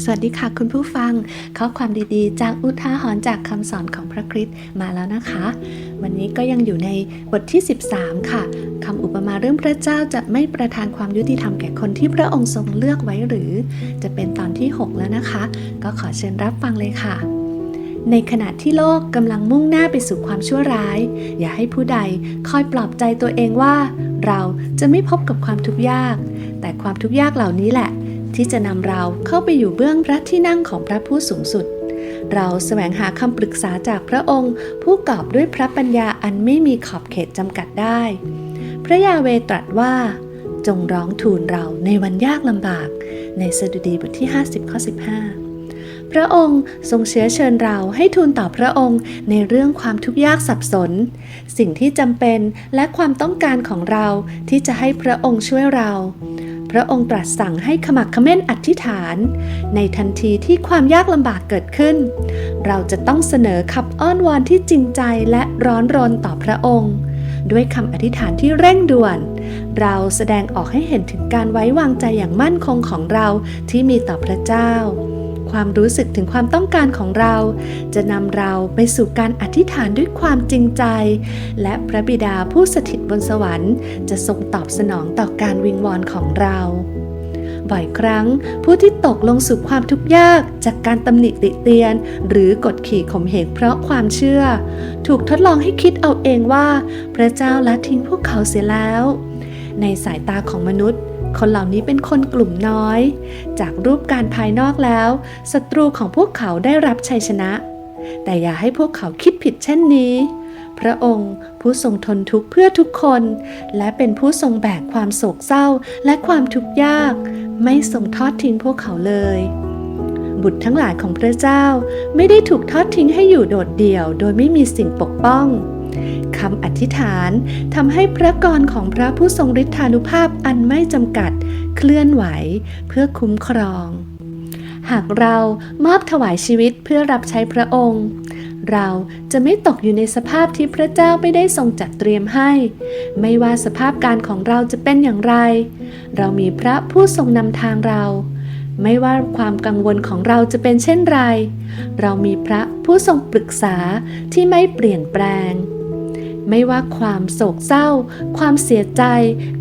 สวัสดีค่ะคุณผู้ฟัง ข้อความดีๆ จากอุทาหรณ์จากคำสอนของพระคริสต์มาแล้วนะคะ วันนี้ก็ยังอยู่ในบทที่ 13 ค่ะคำอุปมาเรื่องพระเจ้าจะไม่ประทานความยุติธรรมแก่คนที่พระองค์ทรงเลือกไว้หรือ จะเป็นตอนที่ 6 แล้วนะคะ ก็ขอเชิญรับฟังเลยค่ะ ในขณะที่โลกกำลังมุ่งหน้าไปสู่ความชั่วร้าย อย่าให้ผู้ใดคอยปลอบใจตัวเองว่า เราจะไม่พบกับความทุกข์ยาก แต่ความทุกข์ยากเหล่านี้แหละ ที่จะนำเราเข้าไปอยู่เบื้องพระที่นั่งของพระผู้สูงสุด เราแสวงหาคำปรึกษาจากพระองค์ ผู้กอบด้วยพระปัญญาอันไม่มีขอบเขตจำกัดได้ พระยาเวตรัสว่า จงร้องทูลเราในวันยากลำบาก ในสดุดีบทที่ 50ข้อ15 พระองค์ทรงเชื้อเชิญเราให้ทูลต่อพระองค์ในเรื่องความทุกข์ยากสับสน สิ่งที่จำเป็นและความต้องการของเราที่จะให้พระองค์ช่วยเรา พระองค์ตรัสสั่งให้ขมักเขม้นอธิษฐาน ในทันทีที่ความยากลำบากเกิดขึ้น เราจะต้องเสนอขับอ้อนวอนที่จริงใจและร้อนรนต่อพระองค์ ด้วยคำอธิษฐานที่เร่งด่วน เราแสดงออกให้เห็นถึงการไว้วางใจอย่างมั่นคงของเราที่มีต่อพระเจ้า ความรู้สึกถึงความต้องการของเรา จะนำเราไปสู่การอธิษฐานด้วยความจริงใจ และพระบิดาผู้สถิตบนสวรรค์ จะทรงตอบสนองต่อการวิงวอนของเราบ่อยครั้งผู้ที่ตกลงสู่ความทุกข์ยากจากการตำหนิติเตียน หรือกดขี่ข่มเหงเพราะความเชื่อ ถูกทดลองให้คิดเอาเองว่า พระเจ้าละทิ้งพวกเขาเสียแล้ว ในสายตาของมนุษย์ คนเหล่านี้เป็นคนกลุ่มน้อย จากรูปการภายนอกแล้วศัตรูของพวกเขาได้รับชัยชนะ แต่อย่าให้พวกเขาคิดผิดเช่นนี้ พระองค์ผู้ทรงทนทุกข์เพื่อทุกคน และเป็นผู้ทรงแบกความโศกเศร้าและความทุกข์ยาก ไม่ทรงทอดทิ้งพวกเขาเลยบุตรทั้งหลายของพระเจ้าไม่ได้ถูกทอดทิ้งให้อยู่โดดเดี่ยว โดยไม่มีสิ่งปกป้อง คำอธิษฐานทำให้พระกรของพระผู้ทรงฤทธานุภาพอันไม่จำกัด เคลื่อนไหวเพื่อคุ้มครอง หากเรามอบถวายชีวิตเพื่อรับใช้พระองค์ เราจะไม่ตกอยู่ในสภาพที่พระเจ้าไม่ได้ทรงจัดเตรียมให้ ไม่ว่าสภาพการของเราจะเป็นอย่างไร เรามีพระผู้ทรงนำทางเราไม่ว่าความกังวลของเราจะเป็นเช่นไร เรามีพระผู้ทรงปรึกษาที่ไม่เปลี่ยนแปลง ไม่ว่าความโศกเศร้า ความเสียใจ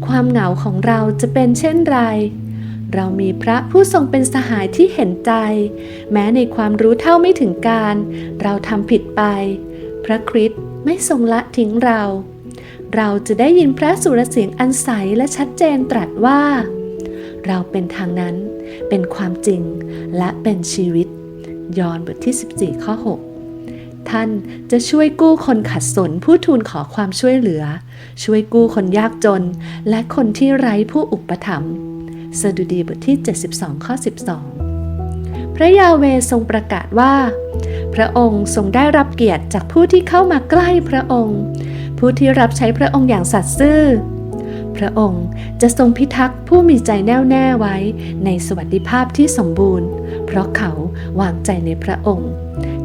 ความเหงาของเราจะเป็นเช่นไร เรามีพระผู้ทรงเป็นสหายที่เห็นใจ แม้ในความรู้เท่าไม่ถึงการ เราทำผิดไป พระคริสต์ไม่ทรงละทิ้งเรา เราจะได้ยินพระสุรเสียงอันใสและชัดเจนตรัสว่า เราเป็นทางนั้น เป็นความจริง และเป็นชีวิต ยอห์นบทที่ 14 ข้อ 6 ท่านจะช่วยกู้คนขัดสนผู้ทูลขอความช่วยเหลือ ช่วยกู้คนยากจน และคนที่ไร้ผู้อุปถัมภ์สดุดีบทที่ 72 ข้อ 12 พระยาเวทรงประกาศว่า พระองค์ทรงได้รับเกียรติจากผู้ที่เข้ามาใกล้พระองค์ ผู้ที่รับใช้พระองค์อย่างสัตย์ซื่อ ระองค์ จะทรงพิทักษ์ผู้มีใจแน่วแน่ไว้ในสวัสดิภาพที่สมบูรณ์ เพราะเขาวางใจในพระองค์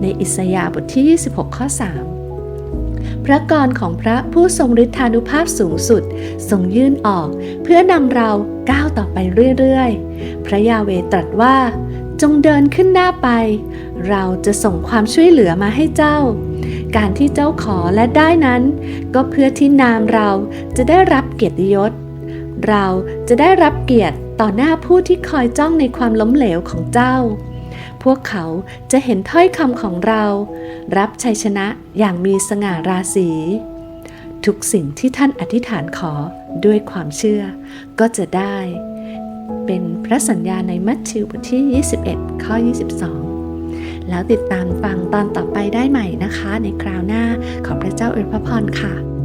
ในอิสยาห์บทที่ 26 ข้อ 3 พระกรของพระผู้ทรงฤทธานุภาพสูงสุด ทรงยื่นออก เพื่อนำเราก้าวต่อไปเรื่อยๆ พระยาเวตรัสว่าจงเดินขึ้นหน้าไป เราจะส่งความช่วยเหลือมาให้เจ้า การที่เจ้าขอและได้นั้น ก็เพื่อที่นามเราจะได้รับเกียรติยศ เราจะได้รับเกียรติต่อหน้าผู้ที่คอยจ้องในความล้มเหลวของเจ้า พวกเขาจะเห็นถ้อยคำของเรา รับชัยชนะอย่างมีสง่าราศีทุกสิ่งที่ท่านอธิษฐานขอด้วยความเชื่อก็จะได้ เป็นพระสัญญาในมัทธิวบทที่ 21 ข้อ 22 แล้วติดตามฟังตอนต่อไปได้ใหม่นะคะ ในคราวหน้าขอพระเจ้าอวยพรค่ะ